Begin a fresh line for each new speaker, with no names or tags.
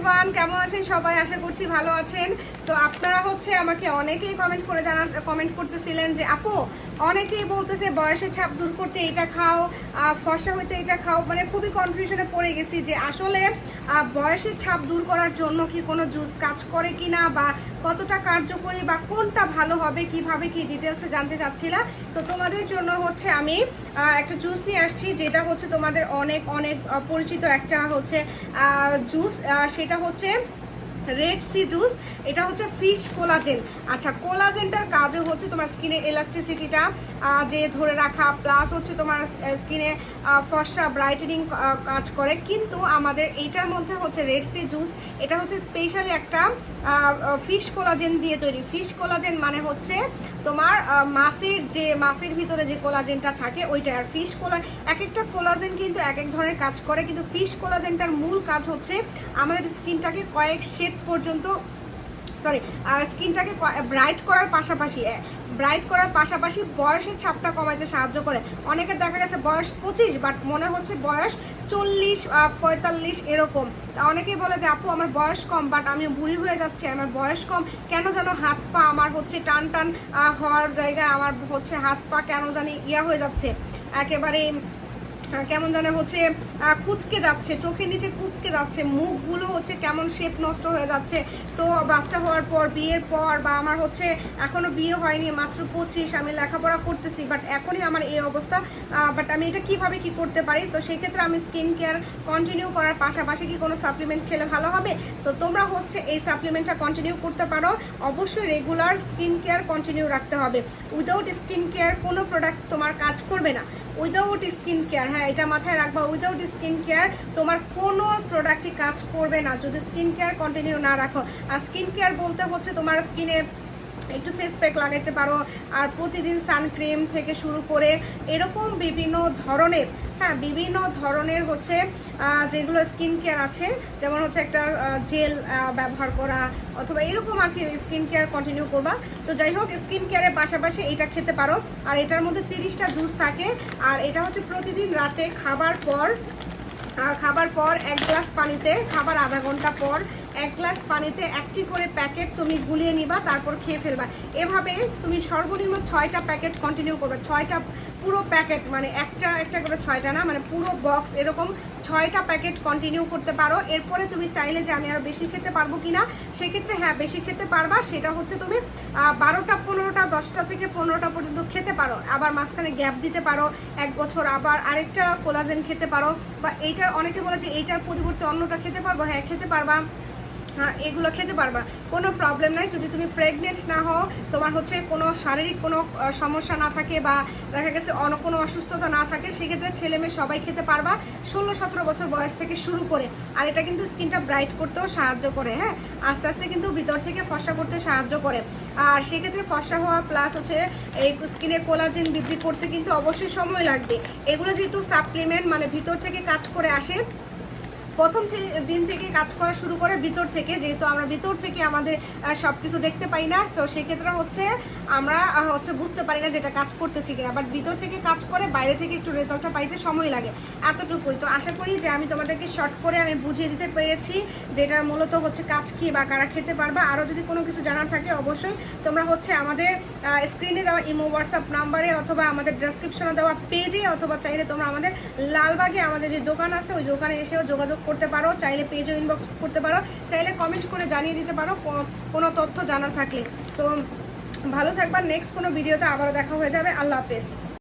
Everyone কেমন আছেন? সবাই আশা করছি ভালো আছেন। তো আপনারা হচ্ছে আমাকে অনেকেই কমেন্ট করে জানা কমেন্ট করতেছিলেন যে, আপু, অনেকেই বলতেছে বয়সের ছাপ দূর করতে এটা খাও ফর্সা হইতে এটা খাও। মানে খুবই কনফিউশনে পড়ে গেছি যে আসলে বয়সের ছাপ দূর করার জন্য কি কোনো জুস কাজ করে কিনা বা কতটা কার্যকরী বা কোনটা ভালো হবে, কীভাবে কি ডিটেলসে জানতে চাচ্ছিলাম। তো তোমাদের জন্য হচ্ছে আমি একটা জুস নিয়ে আসছি, যেটা হচ্ছে তোমাদের অনেক অনেক পরিচিত একটা হচ্ছে জুস সেটা হচ্ছে রেড সি জুস এটা হচ্ছে ফিশ কোলাজেন আচ্ছা কোলাজেনটার কাজও হচ্ছে তোমার স্কিনে এলাস্টিসিটিটা যে ধরে রাখা প্লাস হচ্ছে তোমার স্কিনে ফর্সা ব্রাইটেনিং কাজ করে। কিন্তু আমাদের এইটার মধ্যে হচ্ছে রেড সি জুস এটা হচ্ছে স্পেশালি একটা ফিশ কোলাজেন দিয়ে তৈরি। ফিশ কোলাজেন মানে হচ্ছে তোমার মাছের যে, মাছের ভিতরে যে কোলাজেনটা থাকে, ওইটা। আর ফিশ কোলা এক একটা কোলাজেন কিন্তু এক এক ধরনের কাজ করে। কিন্তু ফিশ কোলাজেনটার মূল কাজ হচ্ছে আমাদের স্কিনটাকে কয়েক শেড পর্যন্ত সরি স্কিনটাকে ব্রাইট করার পাশাপাশি ব্রাইট করার পাশাপাশি বয়সের ছাপটা কমাইতে সাহায্য করে। অনেকের দেখা গেছে বয়স পঁচিশ বাট মনে হচ্ছে বয়স চল্লিশ পঁয়তাল্লিশ এরকম। তা অনেকেই বলে যে, আপু, আমার বয়স কম বাট আমি বুড়ি হয়ে যাচ্ছি, আমার বয়স কম, কেন যেন হাত পা আমার হচ্ছে টান টান হওয়ার জায়গায় আমার হচ্ছে হাত পা কেন জানি ইয়া হয়ে যাচ্ছে। একেবারে কেমন জানে হচ্ছে কুচকে যাচ্ছে, চোখের নিচে কুচকে যাচ্ছে, মুখগুলো হচ্ছে কেমন শেপ নষ্ট হয়ে যাচ্ছে। সো বাচ্চা হওয়ার পর, বিয়ের পর বা আমার হচ্ছে এখনও বিয়ে হয়নি, মাত্র পঁচিশ, আমি লেখাপড়া করতেছি বাট এখনই আমার এই অবস্থা। বাট আমি এটা কীভাবে কি করতে পারি? তো সেই ক্ষেত্রে আমি স্কিন কেয়ার কন্টিনিউ করার পাশাপাশি কি কোনো সাপ্লিমেন্ট খেলে ভালো হবে? সো তোমরা হচ্ছে এই সাপ্লিমেন্টটা কন্টিনিউ করতে পারো। অবশ্যই রেগুলার স্কিন কেয়ার কন্টিনিউ রাখতে হবে। উইদাউট স্কিন কেয়ার কোনো প্রোডাক্ট তোমার কাজ করবে না। উইদাউট স্কিন কেয়ার হ্যাঁ এটা মাথায় রাখবা উইদাউট স্কিন কেয়ার তোমার কোনো প্রোডাক্টই কাজ করবে না। যদি স্কিন কেয়ার কন্টিনিউ না রাখো, আর স্কিন কেয়ার বলতে হচ্ছে তোমার স্কিনে একটু ফেস প্যাক লাগাইতে পারো। আর প্রতিদিন সানক্রিম থেকে শুরু করে এরকম বিভিন্ন ধরনের হ্যাঁ বিভিন্ন ধরনের হচ্ছে যেগুলো স্কিন কেয়ার আছে, যেমন হচ্ছে একটা জেল ব্যবহার করা, অথবা এরকম আর কি স্কিন কেয়ার কন্টিনিউ করবা। তো যাই হোক স্কিন কেয়ারের পাশাপাশি এটা খেতে পারো। আর এটার মধ্যে তিরিশটা জুস থাকে। আর এটা হচ্ছে প্রতিদিন রাতে খাবার পর খাবার পর এক গ্লাস পানিতে, খাবার আধা ঘণ্টা পর এক গ্লাস পানিতে একটি করে প্যাকেট তুমি গুলিয়ে নিবা, তারপর খেয়ে ফেলবা। এভাবে তুমি সর্বনিম্ন ছয়টা প্যাকেট কন্টিনিউ করবে। ছয়টা পুরো প্যাকেট মানে একটা একটা করে ছয়টা না মানে পুরো বক্স এরকম ছয়টা প্যাকেট কন্টিনিউ করতে পারো। এরপরে তুমি চাইলে যে আমি আরও বেশি খেতে পারব কি না সেক্ষেত্রে হ্যাঁ বেশি খেতে পারবা। সেটা হচ্ছে তুমি বারোটা, পনেরোটা, দশটা থেকে পনেরোটা পর্যন্ত খেতে পারো। আবার মাঝখানে গ্যাপ দিতে পারো, এক বছর আবার আরেকটা কোলাজেন খেতে পারো, বা এইটার, অনেকে বলে যে এইটার পরিবর্তে অন্যটা খেতে পারব। হ্যাঁ খেতে পারবা। এগুলো খেতে পারবা। কোনো প্রবলেম নাই, যদি তুমি প্রেগনেন্ট না হও, তোমার হচ্ছে কোনো শারীরিক কোনো সমস্যা না থাকে বা দেখা গেছে অন্য কোনো অসুস্থতা না থাকে, সেক্ষেত্রে ছেলে মেয়ে সবাই খেতে পারবা। ষোলো, সতেরো বছর বয়স থেকে শুরু করে, আর এটা কিন্তু স্কিনটা ব্রাইট করতেও সাহায্য করে হ্যাঁ? আস্তে আস্তে কিন্তু ভিতর থেকে ফসা করতে সাহায্য করে। আর সেক্ষেত্রে ফসা হওয়া প্লাস হচ্ছে এই স্কিনে কোলাজেন বৃদ্ধি করতে কিন্তু অবশ্যই সময় লাগবে। এগুলো যেহেতু সাপ্লিমেন্ট মানে ভিতর থেকে কাজ করে আসে প্রথম দিন থেকে কাজ করা শুরু করে ভিতর থেকে, যেহেতু আমরা ভিতর থেকে আমাদের সব কিছু দেখতে পাই না, তো সেক্ষেত্রে হচ্ছে আমরা হচ্ছে বুঝতে পারি না যেটা কাজ করতেছি কিনা। বাট ভিতর থেকে কাজ করে বাইরে থেকে একটু রেজাল্টটা পাইতে সময় লাগে, এতটুকুই। তো আশা করি যে আমি তোমাদেরকে শর্ট করে আমি বুঝিয়ে দিতে পেরেছি যেটার মূলত হচ্ছে কাজ কি বা কারা খেতে পারবা। আরও যদি কোনো কিছু জানার থাকে অবশ্যই তোমরা হচ্ছে আমাদের স্ক্রিনে দেওয়া ইমো হোয়াটসঅ্যাপ নাম্বারে অথবা আমাদের ডেসক্রিপশনে দেওয়া পেজে অথবা চাইলে তোমরা আমাদের লালবাগে আমাদের যে দোকান আছে, ওই দোকানে এসেও যোগাযোগ করতে পারো, চাইলে পেজও ইনবক্স করতে পারো, চাইলে কমেন্ট করে জানিয়ে দিতে পারো কোনো তথ্য জানার থাকলে। তো, ভালো থাকবার নেক্সট কোনো ভিডিওতে আবারও দেখা হয়ে যাবে। আল্লাহ হাফেজ।